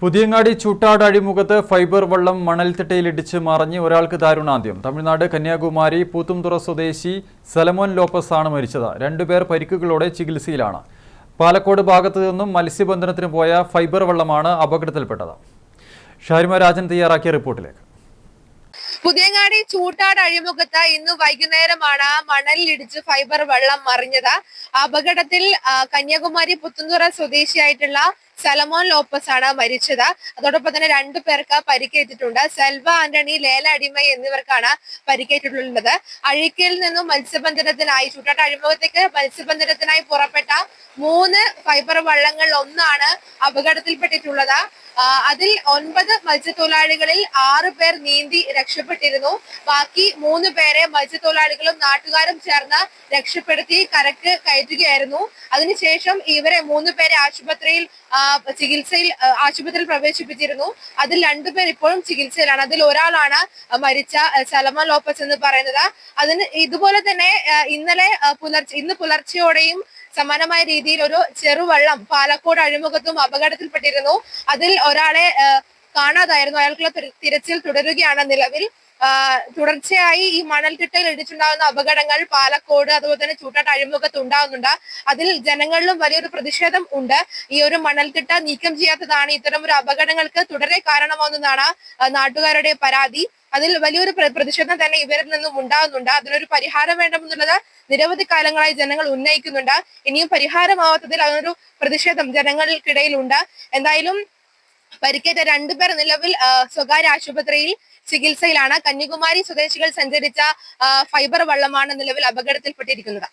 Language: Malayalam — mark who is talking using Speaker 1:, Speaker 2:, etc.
Speaker 1: പുതിയങ്ങാടി ചൂട്ടാട് അഴിമുഖത്ത് ഫൈബർ വള്ളം മണൽത്തിട്ടയിൽ മണൽത്തിട്ടയിലിടിച്ച് മറിഞ്ഞ് ഒരാൾക്ക് ദാരുണാന്ത്യം. തമിഴ്നാട് കന്യാകുമാരി പൂത്തുംതുറ സ്വദേശി സലമോൻ ലോപ്പസ് ആണ് മരിച്ചത് രണ്ടുപേർ പരിക്കുകളോടെ ചികിത്സയിലാണ്. പാലക്കോട് ഭാഗത്തു നിന്നും മത്സ്യബന്ധനത്തിന് പോയ ഫൈബർ വള്ളമാണ് അപകടത്തിൽപ്പെട്ടത്. ഷാരിമ രാജൻ തയ്യാറാക്കിയ റിപ്പോർട്ടിലേക്ക്.
Speaker 2: പുതിയങ്ങാടി ചൂട്ടാട് അഴിമുഖത്ത് ഇന്ന് വൈകുന്നേരമാണ് മണലിലിടിച്ച് ഫൈബർ വള്ളം മറിഞ്ഞത്. അപകടത്തിൽ കന്യാകുമാരി പുത്തുന്തുറ സ്വദേശിയായിട്ടുള്ള സലമോൻ ലോപ്പസ് ആണ് മരിച്ചത്. അതോടൊപ്പം തന്നെ രണ്ടു പേർക്ക് പരിക്കേറ്റിട്ടുണ്ട്. സെൽവ ആന്റണി ലേല അടിമ എന്നിവർക്കാണ് പരിക്കേറ്റിട്ടുള്ളത്. അഴിക്കയിൽ നിന്നും മത്സ്യബന്ധനത്തിനായി ചൂട്ടാട്ട അഴിമുഖത്തേക്ക് മത്സ്യബന്ധനത്തിനായി പുറപ്പെട്ട മൂന്ന് ഫൈബർ വള്ളങ്ങളിൽ ഒന്നാണ് അപകടത്തിൽപ്പെട്ടിട്ടുള്ളത്. അതിൽ ഒൻപത് മത്സ്യത്തൊഴിലാളികളിൽ ആറ് പേർ നീന്തി രക്ഷപ്പെട്ടിരുന്നു. ബാക്കി മൂന്ന് പേരെ മത്സ്യത്തൊഴിലാളികളും നാട്ടുകാരും ചേർന്ന് രക്ഷപ്പെടുത്തി കരക്ക് കയറ്റുകയായിരുന്നു. അതിനുശേഷം ഇവരെ മൂന്ന് പേരെ ആശുപത്രിയിൽ ചികിത്സയിൽ ആശുപത്രിയിൽ പ്രവേശിപ്പിച്ചിരുന്നു. അതിൽ രണ്ടുപേർ ഇപ്പോഴും ചികിത്സയിലാണ്. അതിൽ ഒരാളാണ് മരിച്ച സലമ ലോപ്പസ് എന്ന് പറയുന്നത്. അതിന് ഇതുപോലെ തന്നെ ഇന്നലെ പുലർച്ചെ ഇന്ന് പുലർച്ചെയോടെയും സമാനമായ രീതിയിൽ ഒരു ചെറുവള്ളം പാലക്കോട് അഴിമുഖത്തും അപകടത്തിൽപ്പെട്ടിരുന്നു. അതിൽ ഒരാളെ കാണാതായിരുന്നു. അയാൾക്കുള്ള തിര- തിരച്ചിൽ തുടരുകയാണ് നിലവിൽ. തുടർച്ചയായി ഈ മണൽത്തിട്ടയിൽ ഇടിച്ചുണ്ടാകുന്ന അപകടങ്ങൾ പാലക്കോട് അതുപോലെ തന്നെ ചൂട്ടാട്ട് അഴിമുഖത്ത് ഉണ്ടാകുന്നുണ്ട്. അതിൽ ജനങ്ങളിലും വലിയൊരു പ്രതിഷേധം ഉണ്ട്. ഈ ഒരു മണൽത്തിട്ട നീക്കം ചെയ്യാത്തതാണ് ഇത്തരം ഒരു അപകടങ്ങൾക്ക് തുടരെ കാരണമാകുന്നതാണ് നാട്ടുകാരുടെ പരാതി. അതിൽ വലിയൊരു പ്ര- പ്രതിഷേധം തന്നെ ഇവരിൽ നിന്നും ഉണ്ടാകുന്നുണ്ട്. അതിനൊരു പരിഹാരം വേണമെന്നുള്ളത് നിരവധി കാലങ്ങളായി ജനങ്ങൾ ഉന്നയിക്കുന്നുണ്ട്. ഇനിയും പരിഹാരമാവാത്തതിൽ അതിനൊരു പ്രതിഷേധം ജനങ്ങൾക്കിടയിലുണ്ട്. എന്തായാലും പരിക്കേറ്റ രണ്ടുപേർ നിലവിൽ സ്വകാര്യ ആശുപത്രിയിൽ ചികിത്സയിലാണ്. കന്യാകുമാരി സ്വദേശികൾ സഞ്ചരിച്ച ഫൈബർ വള്ളമാണ് നിലവിൽ അപകടത്തിൽപ്പെട്ടിരിക്കുന്നത്.